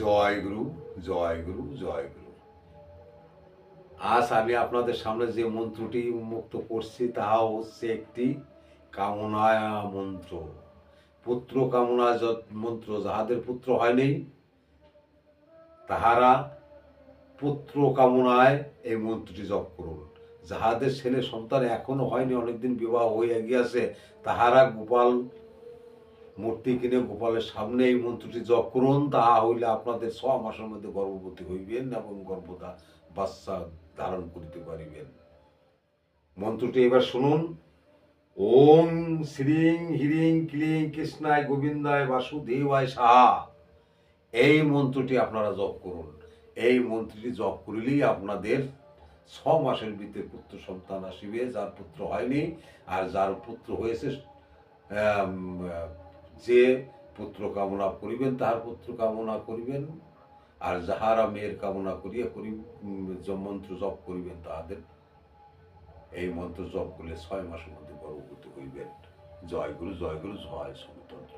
জয় গুরু জয় গুরু জয় গুরু আজ আমি আপনাদের সামনে যে মন্ত্রটি উন্মুক্ত করছি, তাহা হচ্ছে একটি কামনায়া মন্ত্র। পুত্র কামনা মন্ত্র যাহাদের পুত্র হয়নি তাহারা পুত্র কামনায় এই মন্ত্রটি জপ করুন। যাহাদের ছেলে সন্তান এখনও হয়নি, অনেকদিন বিবাহ হয়ে গিয়েছে, তাহারা গোপাল মূর্তি কিনে গোপালের সামনে এই মন্ত্রটি জপ করুন, তাহা হইলে আপনাদের ছ মাসের মধ্যে গর্ভবতী হইবেন এবং গর্ভতা বাচ্চা ধারণ করিতে পারিবেন। মন্ত্রটি এবার শুনুন। ওম শ্রীং হিরিং ক্লিং কৃষ্ণায় গোবিন্দায় বাসুদেবায় সাহা। এই মন্ত্রটি আপনারা জপ করুন। এই মন্ত্রটি জপ করিলেই আপনাদের ছ মাসের ভিতরে পুত্র সন্তান আসিবে, যার পুত্র হয়নি, আর যার পুত্র হয়েছে যে পুত্র কামনা করিবেন, তাহার পুত্র কামনা করিবেন। আর যাহারা মেয়ের কামনা করিয়া করি মন্ত্র জপ করিবেন তাহাদের, এই মন্ত্র জপ করলে ছয় মাসের মধ্যে গর্ভবতী হইবেন। জয়গুরু জয়গুরু জয় গুরু সমতন্ত্র